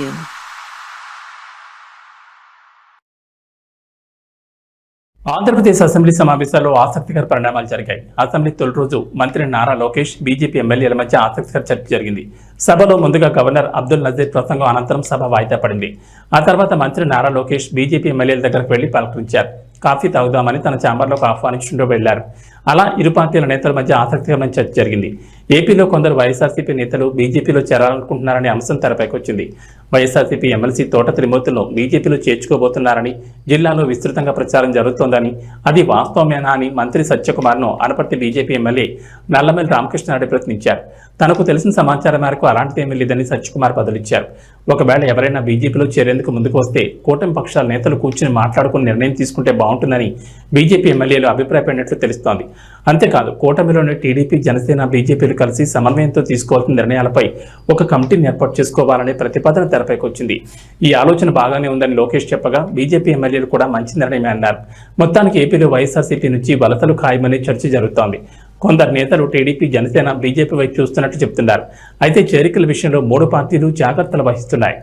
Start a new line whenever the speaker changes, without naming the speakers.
you. Andhra Pradesh assembly సమావేశాల్లో ఆసక్తికర పరిణామాలు జరిగాయి. అసెంబ్లీ తొలి రోజు మంత్రి నారా లోకేష్ బీజేపీ ఎమ్మెల్యేల మధ్య ఆసక్తికర చర్చ జరిగింది. సభలో ముందుగా గవర్నర్ అబ్దుల్ నజీర్ ప్రసంగం అనంతరం సభ వాయిదా పడింది. ఆ తర్వాత మంత్రి నారా లోకేష్ బీజేపీ ఎమ్మెల్యేల దగ్గరకు వెళ్ళి పలకరించారు. కాఫీ తాగుదామని తన ఛాంబర్లోకి ఆహ్వానించుకుంటూ వెళ్ళారు. అలా ఇరు పార్టీల నేతల మధ్య ఆసక్తికరమైన చర్చ జరిగింది. ఏపీలో కొందరు వైఎస్ఆర్సీపీ నేతలు బీజేపీలో చేరాలనుకుంటున్నారనే అంశం తెరపైకి వచ్చింది. వైఎస్ఆర్సీపీ ఎమ్మెల్సీ తోట త్రిమూర్తులను బీజేపీలో చేర్చుకోబోతున్నారని జిల్లాలో విస్తృతంగా ప్రచారం జరుగుతోందని అది వాస్తవమేనా అని మంత్రి సత్యకుమార్ను అనపర్తి బీజేపీ ఎమ్మెల్యే నల్లమల్లి రామకృష్ణారెడ్డి ప్రశ్నించారు. తనకు తెలిసిన సమాచారం మేరకు అలాంటిది ఏమీ లేదని సత్యకుమార్ బదులిచ్చారు. ఒకవేళ ఎవరైనా బీజేపీలో చేరేందుకు ముందుకు వస్తే కూటమి పక్షాల నేతలు కూర్చుని మాట్లాడుకుని నిర్ణయం తీసుకుంటే బాగుంటుందని బీజేపీ ఎమ్మెల్యేలు అభిప్రాయపడినట్లు తెలుస్తోంది. అంతేకాదు కూటమిలోని టీడీపీ జనసేన బీజేపీలు కలిసి సమన్వయంతో తీసుకోవాల్సిన నిర్ణయాలపై ఒక కమిటీని ఏర్పాటు చేసుకోవాలనే ప్రతిపాదన తెరపైకి వచ్చింది. ఈ ఆలోచన బాగానే ఉందని లోకేష్ చెప్పగా బీజేపీ ఎమ్మెల్యేలు కూడా మంచి నిర్ణయమే అన్నారు. మొత్తానికి ఏపీలో వైఎస్ఆర్సీపీ నుంచి వలసలు ఖాయమనే చర్చ జరుగుతోంది. కొందరు నేతలు టీడీపీ జనసేన బీజేపీ వైపు చూస్తున్నట్టు చెప్తున్నారు. అయితే చేరికల విషయంలో మూడు పార్టీలు జాగ్రత్తలు వహిస్తున్నాయి.